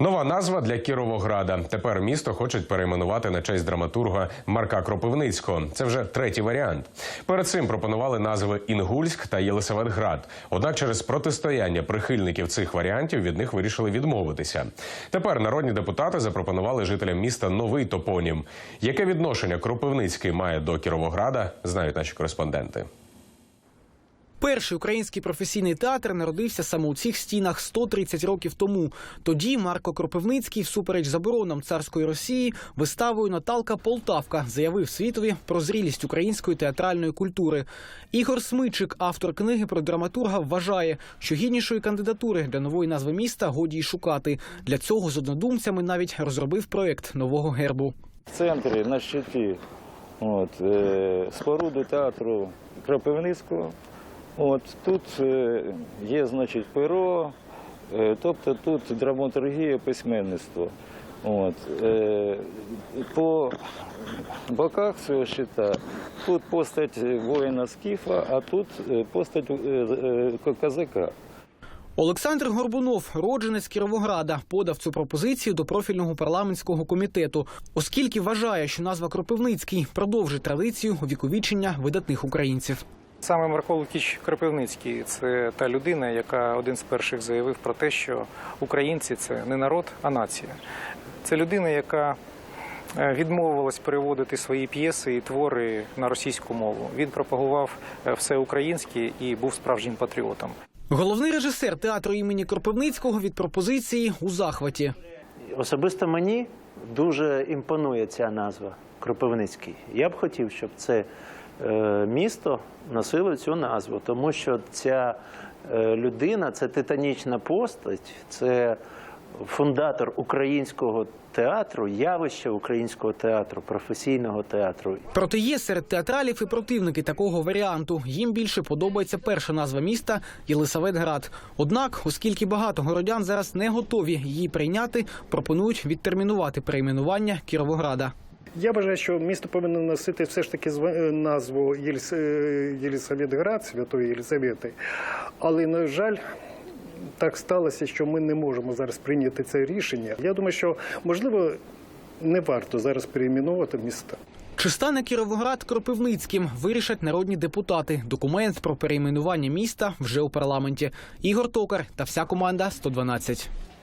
Нова назва для Кіровограда. Тепер місто хочуть перейменувати на честь драматурга Марка Кропивницького. Це вже третій варіант. Перед цим пропонували назви Інгульськ та Єлисаветград. Однак через протистояння прихильників цих варіантів від них вирішили відмовитися. Тепер народні депутати запропонували жителям міста новий топонім. Яке відношення Кропивницький має до Кіровограда, знають наші кореспонденти. Перший український професійний театр народився саме у цих стінах 130 років тому. Тоді Марко Кропивницький, всупереч заборонам царської Росії, виставою Наталка Полтавка заявив світові про зрілість української театральної культури. Ігор Смичик, автор книги про драматурга, вважає, що гіднішої кандидатури для нової назви міста годі й шукати. Для цього з однодумцями навіть розробив проект нового гербу. В центрі на щиті от, е, споруди театру Кропивницького. От, тут е, є, значить, перо, е, тобто тут драматургія, письменництво. От, е, по боках цього щита тут постать воїна Скіфа, а тут постать козака. Олександр Горбунов, родженець Кіровограда, подав цю пропозицію до профільного парламентського комітету, оскільки вважає, що назва Кропивницький продовжить традицію увіковічення видатних українців. Саме Марко Лукіч Кропивницький це та людина, яка один з перших заявив про те, що українці це не народ, а нація. Це людина, яка е, відмовилась переводити свої п'єси і твори на російську мову. Він пропагував е, все українське і був справжнім патріотом. Головний режисер театру імені Кропивницького від пропозиції у захваті. Особисто мені дуже імпонує ця назва Кропивницький. Я б хотів, щоб це місто носило цю назву, тому що ця е, людина це титанічна постать, це фундатор українського театру, явище українського театру, професійного театру. Проте є серед театралів і противники такого варіанту. Їм більше подобається перша назва міста Єлисаветград. Однак, оскільки багато городян зараз не готові її прийняти, пропонують відтермінувати перейменування Кіровограда. Я вважаю, що місто повинно носити все ж таки е, назву Єліс... е, Святої Єлісавети. Але, на жаль, так сталося, що ми не можемо зараз прийняти це рішення. Я думаю, що можливо не варто зараз перейменувати міста. Чи стане Кіровоград Кропивницьким, вирішать народні депутати. Документ про перейменування міста вже у парламенті. Ігор Токар та вся команда 112.